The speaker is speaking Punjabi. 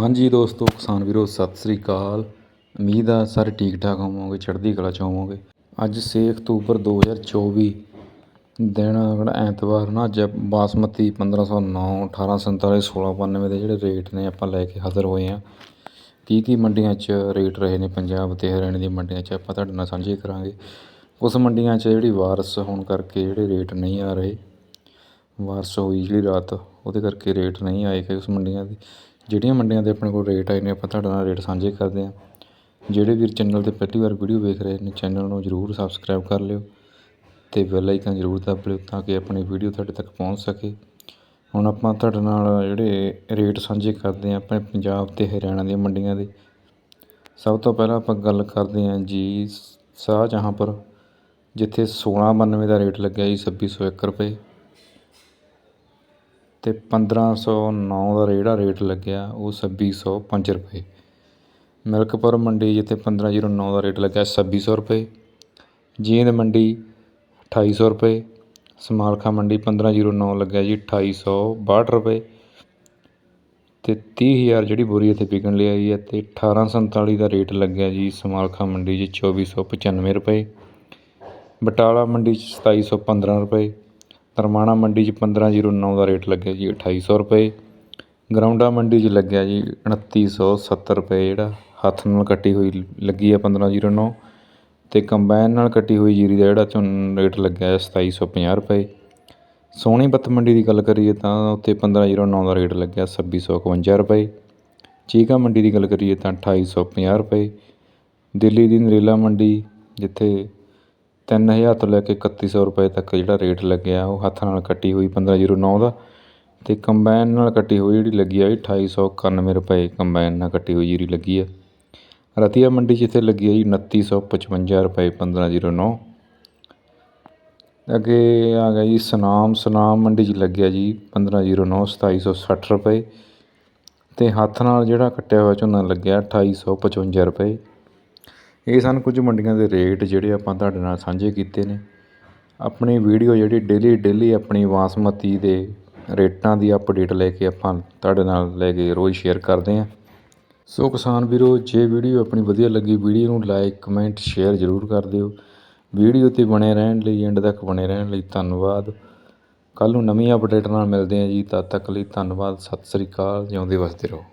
ਹਾਂਜੀ ਦੋਸਤੋ, ਕਿਸਾਨ ਵੀਰੋ, ਸਤਿ ਸ੍ਰੀ ਅਕਾਲ। ਉਮੀਦ ਆ ਸਾਰੇ ਠੀਕ ਠਾਕ ਹੋਵੋਗੇ, ਚੜ੍ਹਦੀ ਕਲਾ 'ਚ ਹੋਵੋਗੇ। ਅੱਜ 6 ਅਕਤੂਬਰ 2024 ਦਿਨ ਜਿਹੜਾ ਐਤਵਾਰ ਨਾ, ਅੱਜ ਬਾਸਮਤੀ 1509 1847 1692 ਦੇ ਜਿਹੜੇ ਰੇਟ ਨੇ, ਆਪਾਂ ਲੈ ਕੇ ਹਾਜ਼ਰ ਹੋਏ ਹਾਂ ਕੀ ਕੀ ਮੰਡੀਆਂ 'ਚ ਰੇਟ ਰਹੇ ਨੇ ਪੰਜਾਬ ਤੇ ਹਰਿਆਣੇ ਦੀਆਂ ਮੰਡੀਆਂ 'ਚ, ਆਪਾਂ ਤੁਹਾਡੇ ਨਾਲ ਸਾਂਝੇ ਕਰਾਂਗੇ। ਉਸ ਮੰਡੀਆਂ 'ਚ ਜਿਹੜੀ ਵਾਰਸ ਹੋਣ ਕਰਕੇ ਜਿਹੜੇ ਰੇਟ ਨਹੀਂ ਆ ਰਹੇ, ਵਾਰਸ ਹੋਈ ਜਿਹੜੀ ਰਾਤ, ਉਹਦੇ ਕਰਕੇ ਰੇਟ ਨਹੀਂ ਆਏ ਕਿ ਉਸ ਮੰਡੀਆਂ ਦੀ। ਜਿਹੜੀਆਂ ਮੰਡੀਆਂ ਦੇ ਆਪਣੇ ਕੋਲ ਰੇਟ ਆਏ ਨੇ, ਆਪਾਂ ਤੁਹਾਡੇ ਨਾਲ ਰੇਟ ਸਾਂਝੇ ਕਰਦੇ ਹਾਂ। ਜਿਹੜੇ ਵੀਰ ਚੈਨਲ 'ਤੇ ਪਹਿਲੀ ਵਾਰ ਵੀਡੀਓ ਵੇਖ ਰਹੇ ਨੇ ਚੈਨਲ ਨੂੰ ਜ਼ਰੂਰ ਸਬਸਕ੍ਰਾਈਬ ਕਰ ਲਿਓ ਅਤੇ ਬੈਲ ਆਈਕਨ ਜ਼ਰੂਰ ਦੱਬ ਲਿਓ ਤਾਂ ਕਿ ਆਪਣੀ ਵੀਡੀਓ ਤੁਹਾਡੇ ਤੱਕ ਪਹੁੰਚ ਸਕੇ। ਹੁਣ ਆਪਾਂ ਤੁਹਾਡੇ ਨਾਲ ਜਿਹੜੇ ਰੇਟ ਸਾਂਝੇ ਕਰਦੇ ਹਾਂ, ਆਪਣੇ ਪੰਜਾਬ ਅਤੇ ਹਰਿਆਣਾ ਦੀਆਂ ਮੰਡੀਆਂ ਦੇ। ਸਭ ਤੋਂ ਪਹਿਲਾਂ ਆਪਾਂ ਗੱਲ ਕਰਦੇ ਹਾਂ ਜੀ ਸ਼ਾਹਜਹਾਂਪੁਰ, ਜਿੱਥੇ ਸੋਲਾਂ ਬਾਨਵੇਂ ਦਾ ਰੇਟ ਲੱਗਿਆ ਜੀ, ਛੱਬੀ ਸੌ ਇੱਕ ਰੁਪਏ। ਅਤੇ ਪੰਦਰਾਂ ਸੌ ਨੌ ਦਾ ਜਿਹੜਾ ਰੇਟ ਲੱਗਿਆ, ਉਹ ਛੱਬੀ ਸੌ ਪੰਜ ਰੁਪਏ। ਮਿਲਕਪੁਰ ਮੰਡੀ ਜਿੱਥੇ ਪੰਦਰਾਂ ਜੀਰੋ ਨੌ ਦਾ ਰੇਟ ਲੱਗਿਆ, ਛੱਬੀ ਸੌ ਰੁਪਏ। ਜੀਂਦ ਮੰਡੀ, ਅਠਾਈ ਸੌ ਰੁਪਏ। ਸਮਾਲਖਾ ਮੰਡੀ, ਪੰਦਰਾਂ ਜੀਰੋ ਨੌ ਲੱਗਿਆ ਜੀ, ਅਠਾਈ ਸੌ ਬਾਹਠ ਰੁਪਏ। ਅਤੇ ਤੀਹ ਹਜ਼ਾਰ ਜਿਹੜੀ ਬੋਰੀ ਇੱਥੇ ਵਿਕਣ ਲਈ ਆਈ ਹੈ ਅਤੇ ਅਠਾਰਾਂ ਸੰਤਾਲੀ ਦਾ ਰੇਟ ਲੱਗਿਆ ਜੀ, ਸਮਾਲਖਾ ਮੰਡੀ 'ਚ ਚੌਵੀ ਸੌ ਪਚਾਨਵੇਂ ਰੁਪਏ। ਬਟਾਲਾ ਮੰਡੀ 'ਚ ਸਤਾਈ ਸੌ ਪੰਦਰਾਂ ਰੁਪਏ। ਤਰਮਾਣਾ ਮੰਡੀ 'ਚ ਪੰਦਰਾਂ ਜੀਰੋ ਨੌ ਦਾ ਰੇਟ ਲੱਗਿਆ ਜੀ ਅਠਾਈ ਸੌ ਰੁਪਏ। ਗਰਾਊਂਡਾ ਮੰਡੀ 'ਚ ਲੱਗਿਆ ਜੀ ਉਣੱਤੀ ਸੌ ਸੱਤਰ ਰੁਪਏ ਜਿਹੜਾ ਹੱਥ ਨਾਲ ਕੱਟੀ ਹੋਈ ਲੱਗੀ ਆ ਪੰਦਰਾਂ ਜੀਰੋ ਨੌ। ਅਤੇ ਕੰਬਾਈਨ ਨਾਲ ਕੱਟੀ ਹੋਈ ਜੀਰੀ ਦਾ ਜਿਹੜਾ ਝੋਨ ਰੇਟ ਲੱਗਿਆ ਸਤਾਈ ਸੌ ਪੰਜਾਹ ਰੁਪਏ। ਸੋਨੀਪਤ ਮੰਡੀ ਦੀ ਗੱਲ ਕਰੀਏ ਤਾਂ ਉੱਥੇ ਪੰਦਰਾਂ ਜੀਰੋ ਨੌ ਦਾ ਰੇਟ ਲੱਗਿਆ ਛੱਬੀ ਸੌ ਇਕਵੰਜਾ ਰੁਪਏ। ਚੀਕਾ ਮੰਡੀ ਦੀ ਗੱਲ ਕਰੀਏ ਤਾਂ ਅਠਾਈ ਸੌ ਪੰਜਾਹ ਰੁਪਏ। ਦਿੱਲੀ ਦੀ ਨਰੇਲਾ ਮੰਡੀ ਜਿੱਥੇ ਤਿੰਨ ਹਜ਼ਾਰ ਤੋਂ ਲੈ ਕੇ ਇਕੱਤੀ ਸੌ ਰੁਪਏ ਤੱਕ ਜਿਹੜਾ ਰੇਟ ਲੱਗਿਆ, ਉਹ ਹੱਥ ਨਾਲ ਕੱਟੀ ਹੋਈ ਪੰਦਰਾਂ ਜੀਰੋ ਨੌ ਦਾ ਅਤੇ ਕੰਬਾਈਨ ਨਾਲ ਕੱਟੀ ਹੋਈ ਜਿਹੜੀ ਲੱਗੀ ਆ ਜੀ ਅਠਾਈ ਸੌ ਇਕਾਨਵੇਂ ਰੁਪਏ ਕੰਬਾਈਨ ਨਾਲ ਕੱਟੀ ਹੋਈ ਜੀਰੀ ਲੱਗੀ ਆ। ਰਤੀਆ ਮੰਡੀ 'ਚ ਇੱਥੇ ਲੱਗੀ ਆ ਜੀ, ਉਨੱਤੀ ਸੌ ਪਚਵੰਜਾ ਰੁਪਏ ਪੰਦਰਾਂ ਜੀਰੋ ਨੌ। ਅੱਗੇ ਆ ਗਿਆ ਜੀ, ਸਨਾਮ ਸਨਾਮ ਮੰਡੀ 'ਚ ਲੱਗਿਆ ਜੀ, ਪੰਦਰਾਂ ਜੀਰੋ ਨੌ, ਸਤਾਈ ਸੌ ਸੱਠ ਰੁਪਏ। ਅਤੇ ਹੱਥ ਨਾਲ ਜਿਹੜਾ ਕੱਟਿਆ ਹੋਇਆ ਝੋਨਾ ਲੱਗਿਆ, ਅਠਾਈ ਸੌ ਪਚਵੰਜਾ ਰੁਪਏ। ਇਹ ਸਨ ਕੁਝ ਮੰਡੀਆਂ ਦੇ ਰੇਟ ਜਿਹੜੇ ਆਪਾਂ ਤੁਹਾਡੇ ਨਾਲ ਸਾਂਝੇ ਕੀਤੇ ਨੇ। ਆਪਣੀ ਵੀਡੀਓ ਜਿਹੜੀ ਡੇਲੀ ਡੇਲੀ ਆਪਣੀ ਬਾਸਮਤੀ ਦੇ ਰੇਟਾਂ ਦੀ ਅਪਡੇਟ ਲੈ ਕੇ ਆਪਾਂ ਤੁਹਾਡੇ ਨਾਲ ਲੈ ਕੇ ਰੋਜ਼ ਸ਼ੇਅਰ ਕਰਦੇ ਹਾਂ। ਸੋ ਕਿਸਾਨ ਵੀਰੋ, ਜੇ ਵੀਡੀਓ ਆਪਣੀ ਵਧੀਆ ਲੱਗੀ, ਵੀਡੀਓ ਨੂੰ ਲਾਈਕ ਕਮੈਂਟ ਸ਼ੇਅਰ ਜ਼ਰੂਰ ਕਰ ਦਿਓ। ਵੀਡੀਓ 'ਤੇ ਬਣੇ ਰਹਿਣ ਲਈ ਐਂਡ ਤੱਕ ਬਣੇ ਰਹਿਣ ਲਈ ਧੰਨਵਾਦ। ਕੱਲ੍ਹ ਨੂੰ ਨਵੀਂ ਅਪਡੇਟ ਨਾਲ ਮਿਲਦੇ ਹਾਂ ਜੀ। ਤਦ ਤੱਕ ਲਈ ਧੰਨਵਾਦ। ਸਤਿ ਸ੍ਰੀ ਅਕਾਲ। ਜਿਉਂਦੇ ਵਸਦੇ ਰਹੋ।